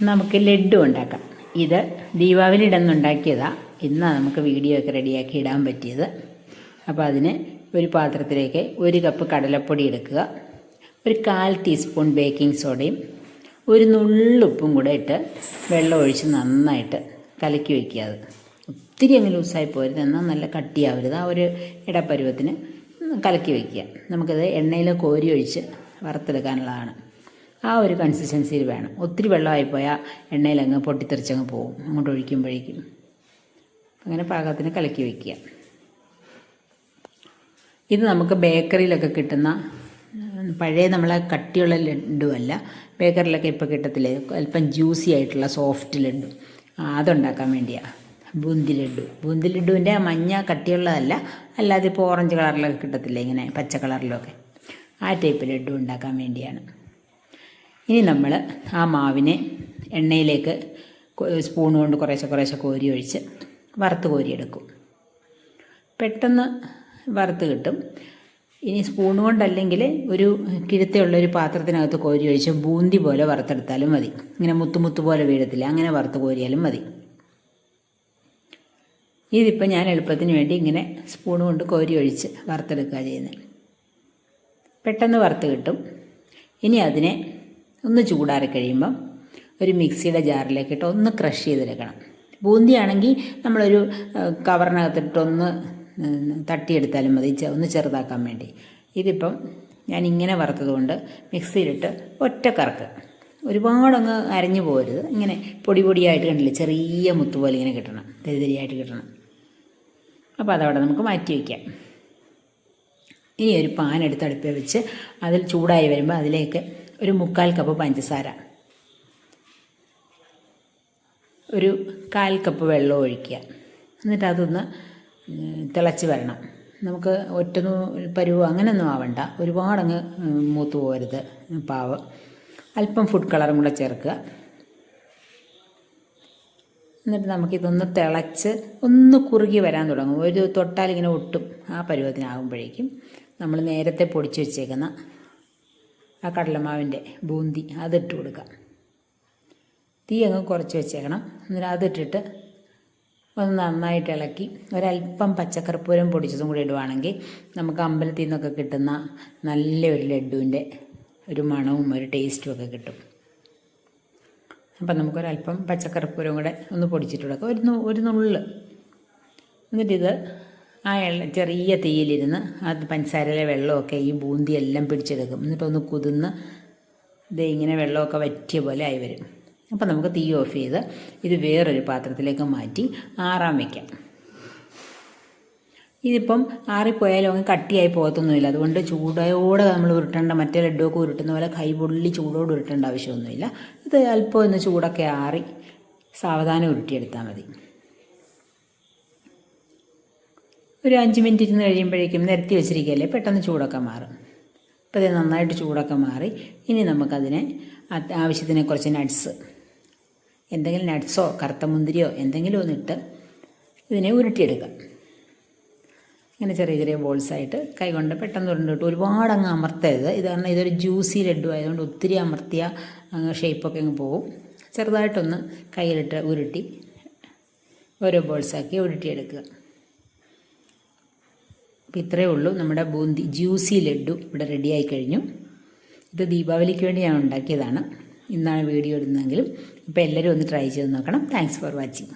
നമുക്ക് ലഡു ഉണ്ടാക്കാം. ഇത് ദീപാവലി ഇടന്നുണ്ടാക്കിയതാണ് ഇന്നാണ് നമുക്ക് വീഡിയോ ഒക്കെ റെഡിയാക്കി ഇടാൻ പറ്റിയത്. അപ്പോൾ അതിന് ഒരു പാത്രത്തിലേക്ക് ഒരു കപ്പ് കടലപ്പൊടി എടുക്കുക. ഒരു കാൽ ടീസ്പൂൺ ബേക്കിംഗ് സോഡയും ഒരു നുള്ളുപ്പും കൂടെ ഇട്ട് വെള്ളം ഒഴിച്ച് നന്നായിട്ട് കലക്കി വയ്ക്കുക അത്. ഒത്തിരി അങ്ങ് ലൂസായി പോരുത്. എന്നാൽ നല്ല കട്ടിയാവരുത്. ആ ഒരു ഇടപ്പരുവത്തിന് കലക്കി വയ്ക്കുക. നമുക്കത് എണ്ണയിൽ കോരി ഒഴിച്ച് വറുത്തെടുക്കാനുള്ളതാണ്. ആ ഒരു കൺസിസ്റ്റൻസിയിൽ വേണം. ഒത്തിരി വെള്ളമായി പോയാൽ എണ്ണയിലങ്ങ് പൊട്ടിത്തെറിച്ചങ്ങ് പോകും അങ്ങോട്ട് ഒഴിക്കുമ്പോഴേക്കും. അങ്ങനെ പാകത്തിന് കലക്കി വയ്ക്കുക ഇത് നമുക്ക് ബേക്കറിയിലൊക്കെ കിട്ടുന്ന പഴയ നമ്മളെ കട്ടിയുള്ള ലഡു അല്ല ബേക്കറിയിലൊക്കെ ഇപ്പോൾ കിട്ടത്തില്ലേ? അല്പം ജ്യൂസി ആയിട്ടുള്ള സോഫ്റ്റ് ലഡു അതുണ്ടാക്കാൻ വേണ്ടിയാണ് ബൂന്തി ലഡു ബൂന്തി ലഡുവിന്റെ മഞ്ഞ കട്ടിയുള്ളതല്ല അല്ലാതെ ഇപ്പോൾ ഓറഞ്ച് കളറിലൊക്കെ കിട്ടത്തില്ലേ ഇങ്ങനെ പച്ച കളറിലൊക്കെ ആ ടൈപ്പ് ലഡു ഉണ്ടാക്കാൻ വേണ്ടിയാണ്. ഇനി നമ്മൾ ആ മാവിനെ എണ്ണയിലേക്ക് സ്പൂൺ കൊണ്ട് കുറേശ്ശെ കുറേശ്ശെ കോരി ഒഴിച്ച് വറുത്ത് കോരിയെടുക്കും. പെട്ടെന്ന് വറുത്ത് കിട്ടും. ഇനി സ്പൂൺ കൊണ്ടല്ലെങ്കിൽ ഒരു കിഴുത്തുള്ള ഒരു പാത്രത്തിനകത്ത് കോരി ഒഴിച്ച് ബൂന്തി പോലെ വറുത്തെടുത്താലും മതി. ഇങ്ങനെ മുത്തു മുത്തു പോലെ വീഴത്തില്ല. അങ്ങനെ വറുത്ത് കോരിയാലും മതി. ഇതിപ്പോൾ ഞാൻ എളുപ്പത്തിന് വേണ്ടി ഇങ്ങനെ സ്പൂൺ കൊണ്ട് കോരി ഒഴിച്ച് വറുത്തെടുക്കുക ചെയ്യുന്നത് പെട്ടെന്ന് വറുത്ത് കിട്ടും. ഇനി അതിനെ ഒന്ന് ചൂടാറി കഴിയുമ്പം ഒരു മിക്സിയുടെ ജാറിലേക്ക് ഇട്ട് ഒന്ന് ക്രഷ് ചെയ്തെടുക്കണം. ബൂന്തിയാണെങ്കിൽ നമ്മളൊരു കവറിനകത്തിട്ടൊന്ന് തട്ടിയെടുത്താലും മതി ഒന്ന് ചെറുതാക്കാൻ വേണ്ടി. ഇതിപ്പം ഞാൻ ഇങ്ങനെ വറുത്തതുകൊണ്ട് മിക്സിയിലിട്ട് ഒറ്റ കറക്ക്. ഒരുപാടങ്ങ് അരഞ്ഞു പോകരുത്. ഇങ്ങനെ പൊടി പൊടിയായിട്ട് കണ്ടില്ലേ ചെറിയ മുത്ത് പോലെ ഇങ്ങനെ കിട്ടണം. തെരിതെരിയായിട്ട് കിട്ടണം. അപ്പോൾ അതവിടെ നമുക്ക് മാറ്റി വയ്ക്കാം. ഇനി ഒരു പാൻ എടുത്ത് അടുപ്പിൽ വെച്ച് അതിൽ ചൂടായി വരുമ്പോൾ അതിലേക്ക് ഒരു മുക്കാൽ കപ്പ് പഞ്ചസാര. ഒരു കാൽ കപ്പ് വെള്ളം ഒഴിക്കുക. എന്നിട്ട് അതൊന്ന് തിളച്ച് വരണം. നമുക്ക് ഒറ്റ പരുവോ അങ്ങനെയൊന്നും ആവണ്ട. ഒരുപാടങ്ങ് മൂത്ത് പോകരുത് പാവ്. അല്പം ഫുഡ് കളറും കൂടെ ചേർക്കുക. എന്നിട്ട് നമുക്കിതൊന്ന് തിളച്ച് ഒന്ന് കുറുകി വരാൻ തുടങ്ങും. ഒരു തൊട്ടാൽ ഇങ്ങനെ ഒട്ടും ആ പരുവത്തിനാകുമ്പോഴേക്കും നമ്മൾ നേരത്തെ പൊടിച്ച് വെച്ചേക്കുന്ന ആ കടലമാവിന്റെ ബൂന്തി അതിട്ട് കൊടുക്കാം. തീ അങ്ങ് കുറച്ച് വെച്ചേക്കണം. എന്നിട്ട് അതിട്ടിട്ട് ഒന്ന് നന്നായിട്ട് ഇളക്കി ഒരല്പം പച്ചക്കർപ്പൂരം പൊടിച്ചതും കൂടി ഇടുവാണെങ്കിൽ നമുക്ക് അമ്പലത്തിൽ നിന്നൊക്കെ കിട്ടുന്ന നല്ലൊരു ലഡുവിന്റെ ഒരു മണവും ഒരു ടേസ്റ്റും ഒക്കെ കിട്ടും. അപ്പം നമുക്കൊരല്പം പച്ചക്കർപ്പൂരം കൂടെ ഒന്ന് പൊടിച്ചിട്ട് കൊടുക്കാം. ഒരു ഒരു നുള്ള്. എന്നിട്ടിത് ആ എണ്ണ ചെറിയ തീയിലിരുന്ന് ആ പഞ്ചസാരയിലെ വെള്ളമൊക്കെ ഈ ബൂന്തി എല്ലാം പിടിച്ചെടുക്കും എന്നിട്ടൊന്ന് കുതിർന്ന് ഇത് ഇങ്ങനെ വെള്ളമൊക്കെ വറ്റിയ പോലെ ആയി വരും. അപ്പം നമുക്ക് തീ ഓഫ് ചെയ്ത് ഇത് വേറൊരു പാത്രത്തിലേക്ക് മാറ്റി ആറാൻ വയ്ക്കാം ഇതിപ്പം ആറിപ്പോയാലും അങ്ങ് കട്ടിയായി പോകത്തൊന്നുമില്ല. അതുകൊണ്ട് ചൂടോടെ നമ്മൾ ഉരുട്ടേണ്ട മറ്റേ ലഡുവൊക്കെ ഉരുട്ടുന്ന പോലെ കൈ പൊള്ളി ചൂടോട് ഉരുട്ടേണ്ട ആവശ്യമൊന്നുമില്ല. ഇത് അല്പം ഒന്ന് ചൂടൊക്കെ ആറി സാവധാനം ഉരുട്ടിയെടുത്താൽ മതി. ഒരു അഞ്ച് മിനിറ്റ് ഇരുന്ന് കഴിയുമ്പോഴേക്കും നിരത്തി വെച്ചിരിക്കുകയല്ലേ? പെട്ടെന്ന് ചൂടൊക്കെ മാറും. അപ്പോൾ ഇത് നന്നായിട്ട് ചൂടൊക്കെ മാറി. ഇനി നമുക്കതിനെ ആവശ്യത്തിന് കുറച്ച് നട്ട്സ് എന്തെങ്കിലും നട്ട്സോ കറുത്ത മുന്തിരിയോ എന്തെങ്കിലും ഒന്നിട്ട് ഇതിനെ ഉരുട്ടിയെടുക്കാം. ഇങ്ങനെ ചെറിയ ചെറിയ ബോൾസായിട്ട് കൈകൊണ്ട് പെട്ടെന്ന് ഉരുണ്ടിട്ട് ഒരുപാട് അങ്ങ് അമർത്തരുത്. ഇത് കാരണം ഇതൊരു ജ്യൂസി ലഡു ആയതുകൊണ്ട് ഒത്തിരി അമർത്തിയ അങ്ങ് ഷേപ്പൊക്കെ അങ്ങ് പോകും. ചെറുതായിട്ടൊന്ന് കയ്യിലിട്ട് ഉരുട്ടി ഓരോ ബോൾസാക്കി ഉരുട്ടിയെടുക്കുക. അപ്പോൾ ഇത്രയേ ഉള്ളൂ. നമ്മുടെ ബൂന്തി ജ്യൂസി ലഡ്ഡു ഇവിടെ റെഡിയായി കഴിഞ്ഞു. ഇത് ദീപാവലിക്ക് വേണ്ടി ഞാൻ ഉണ്ടാക്കിയതാണ്. ഇന്നാണ് വീഡിയോ ഇടുന്നതെങ്കിലും അപ്പോൾ എല്ലാവരും ഒന്ന് ട്രൈ ചെയ്ത് നോക്കണം. Thanks for watching